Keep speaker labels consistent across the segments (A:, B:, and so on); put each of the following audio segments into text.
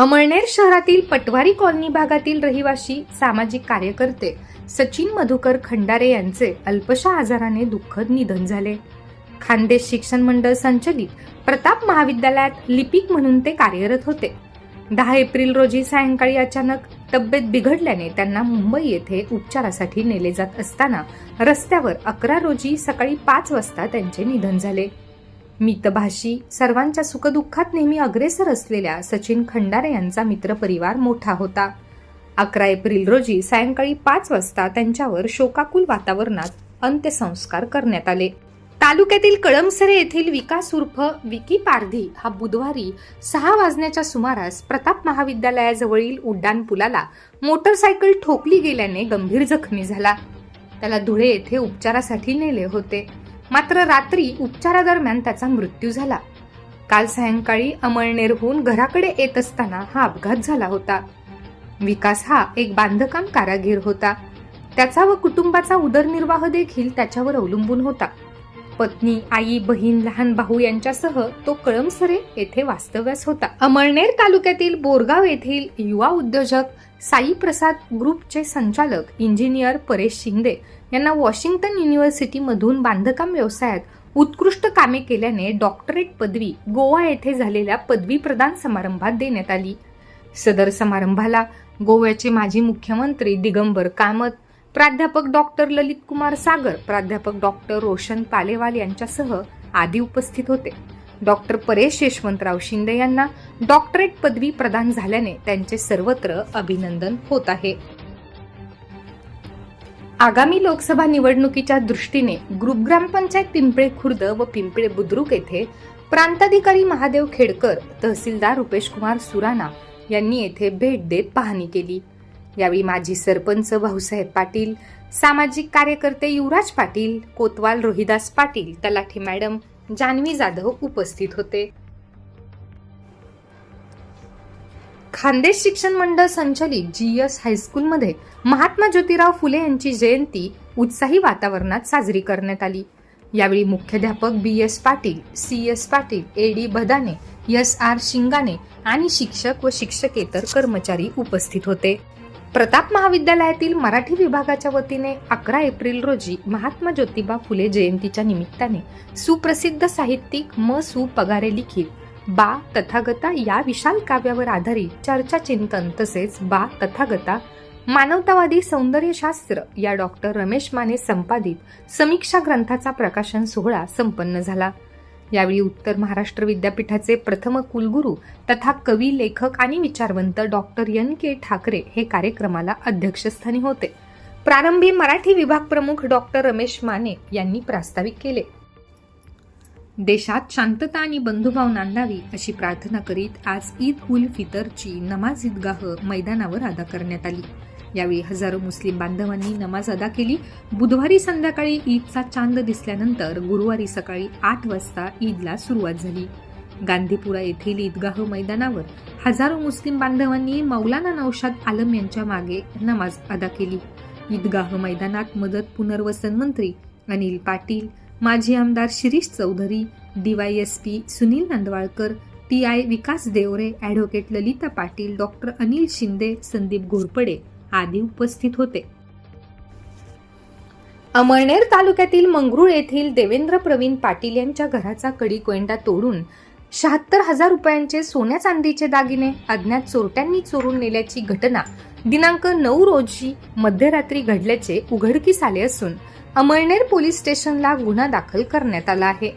A: अमळनेर शहरातील पटवारी कॉलनी भागातील रहिवासी सामाजिक कार्यकर्ते सचिन मधुकर खंडारे यांचे अल्पशा आजाराने दुःखद निधन झाले. खानदेश शिक्षण मंडळ संचलित प्रताप महाविद्यालयात लिपिक म्हणून ते कार्यरत होते. दहा एप्रिल रोजी सायंकाळी अचानक तब्येत बिघडल्याने त्यांना मुंबई येथे उपचारासाठी नेले जात असताना रस्त्यावर अकरा रोजी सकाळी पाच वाजता त्यांचे निधन झाले. मितभाषी सर्वांच्या सुखदुःखात नेहमी अग्रेसर असलेल्या सचिन खंडारे यांचा मित्रपरिवार मोठा होता. अकरा एप्रिल रोजी सायंकाळी पाच वाजता त्यांच्यावर शोकाकुल वातावरणात अंत्यसंस्कार करण्यात आले. तालुक्यातील कळमसरे येथील विकास उर्फ विकी पारधी हा बुधवारी सहा वाजण्याच्या सुमारास प्रताप महाविद्यालयाजवळील उड्डाण पुलाला मोटरसायकल ठोकली गेल्याने गंभीर जखमी झाला. त्याला धुळे येथे उपचारासाठी नेले होते. मात्र रात्री उपचारादरम्यान त्याचा मृत्यू झाला. काल सायंकाळी अमळनेरहून घराकडे येत असताना हा अपघात झाला होता. विकास हा एक बांधकाम कारागीर होता. त्याचा व कुटुंबाचा उदरनिर्वाह देखील त्याच्यावर अवलंबून होता. पत्नी आई बहीण लहान भाऊ यांच्यासह तो कळमसरे येथे वास्तव्यास होता. अमळनेर तालुक्यातील बोरगाव येथील युवा उद्योजक साई प्रसाद ग्रुपचे संचालक इंजिनियर परेश शिंदे यांना वॉशिंग्टन युनिव्हर्सिटीमधून बांधकाम व्यवसायात उत्कृष्ट कामे केल्याने डॉक्टरेट पदवी गोवा येथे झालेल्या पदवी प्रदान समारंभात देण्यात आली. सदर समारंभाला गोव्याचे माजी मुख्यमंत्री दिगंबर कामत प्राध्यापक डॉक्टर ललित कुमार सागर प्राध्यापक डॉक्टर रोशन पालेवाल यांच्यासह आदी उपस्थित होते. डॉक्टर परेश यशवंतराव शिंदे यांना डॉक्टरेट पदवी प्रदान झाल्याने त्यांचे सर्वत्र अभिनंदन होत आहे. आगामी लोकसभा निवडणुकीच्या दृष्टीने ग्रुप ग्रामपंचायत पिंपळे खुर्द व पिंपळे बुद्रुक येथे प्रांताधिकारी महादेव खेडकर तहसीलदार रुपेश कुमार सुराणा यांनी येथे भेट देत पाहणी केली. यावेळी माजी सरपंच भाऊसाहेब पाटील सामाजिक कार्यकर्ते युवराज पाटील कोतवाल रोहिदास पाटील तलाठी मॅडम जान्हवी जाधव उपस्थित होते. खानदेश शिक्षण मंडळ संचलित जी एस हायस्कूलमध्ये महात्मा ज्योतिराव फुले यांची जयंती उत्साही वातावरणात साजरी करण्यात आली. यावेळी मुख्याध्यापक B S Patil C S Patil A D Badane S R Shingane आणि शिक्षक व शिक्षकेतर कर्मचारी उपस्थित होते. प्रताप महाविद्यालयातील मराठी विभागाच्या वतीने अकरा एप्रिल रोजी महात्मा ज्योतिबा फुले जयंतीच्या निमित्ताने सुप्रसिद्ध साहित्यिक म. सु. पगारे लिखित बा. तथागता या विशाल काव्यावर आधारित चर्चा चिंतन तसेच बा. तथागता मानवतावादी सौंदर्यशास्त्र या डॉक्टर रमेश माने संपादित समीक्षा ग्रंथाचा प्रकाशन सोहळा संपन्न झाला. यावेळी उत्तर महाराष्ट्र विद्यापीठाचे प्रथम कुलगुरू तथा कवी लेखक आणि विचारवंत डॉक्टर एन के ठाकरे हे कार्यक्रमाला अध्यक्षस्थानी होते. प्रारंभी मराठी विभाग प्रमुख डॉक्टर रमेश माने यांनी प्रास्ताविक केले. देशात शांतता आणि बंधुभाव नांदावी अशी प्रार्थना करीत आज ईद उल फितरची नमाज ईदगाह मैदानावर अदा करण्यात आली. यावेळी हजारो मुस्लिम बांधवांनी नमाज अदा केली. बुधवारी संध्याकाळी ईदचा चांद दिसल्यानंतर गुरुवारी सकाळी आठ वाजता ईदला सुरुवात झाली. गांधीपुरा येथील ईदगाह मैदानावर हजारो मुस्लिम बांधवांनी मौलाना नौशाद आलम यांच्या मागे नमाज अदा केली. ईदगाह मैदानात मदत पुनर्वसन मंत्री अनिल पाटील माजी आमदार Shirish Chaudhari DYSP Sunil Nandwalkar T I Vikas Deore advocate Lalita Patil doctor Anil Shinde Sandeep Ghorpade आदी उपस्थित होते. अमळनेर तालुक्यातील मंगरुळ येथील देवेंद्र प्रवीण पाटील यांच्या घराचा कडी कोयंडा तोडून शहात्तर हजार रुपयांचे सोन्या चांदीचे दागिने अज्ञात चोरट्यांनी चोरून नेल्याची घटना दिनांक नऊ रोजी मध्यरात्री घडल्याचे उघडकीस आले असून अमळनेर पोलीस स्टेशनला गुन्हा दाखल करण्यात आला आहे.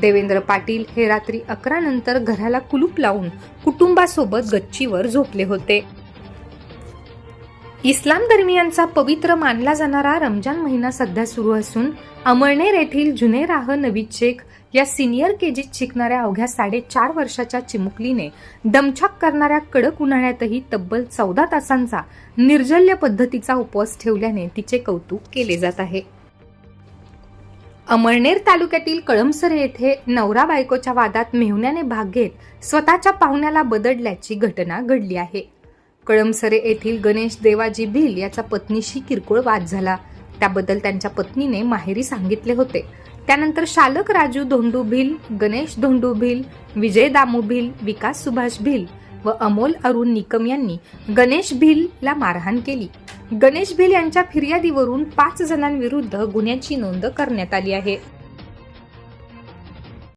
A: देवेंद्र पाटील हे रात्री अकरा नंतर घराला कुलूप लावून कुटुंबासोबत गच्चीवर झोपले होते. इस्लाम धर्मियांचा पवित्र मानला जाणारा रमजान महिना सध्या सुरू असून अमळनेर येथील जुनेराह नवी चेक या सिनियर केजीत शिकणाऱ्या अवघ्या साडेचार वर्षाच्या चिमुकलीने दमछाक करणाऱ्या कडक उन्हाळ्यातही तब्बल चौदा तासांचा निर्जल्य पद्धतीचा उपवास ठेवल्याने तिचे कौतुक केले जात आहे. अमळनेर तालुक्यातील कळमसरे येथे नवरा बायकोच्या वादात मेहुण्याने भाग घेत स्वतःच्या पाहुण्याला बदडल्याची घटना घडली आहे. कळमसरे येथील गणेश देवाजी भिल याचा पत्नीशी किरकोळ वाद झाला. त्याबद्दल त्यांच्या पत्नीने माहेरी सांगितले होते. त्यानंतर शालक राजू धोंडू भिल गणेश धोंडू भिल विजय दामू भिल विकास सुभाष भिल व अमोल अरुण निकम यांनी गणेश भिलला मारहाण केली. गणेश भिल यांच्या फिर्यादीवरून पाच जणांविरुद्ध गुन्ह्याची नोंद करण्यात आली आहे.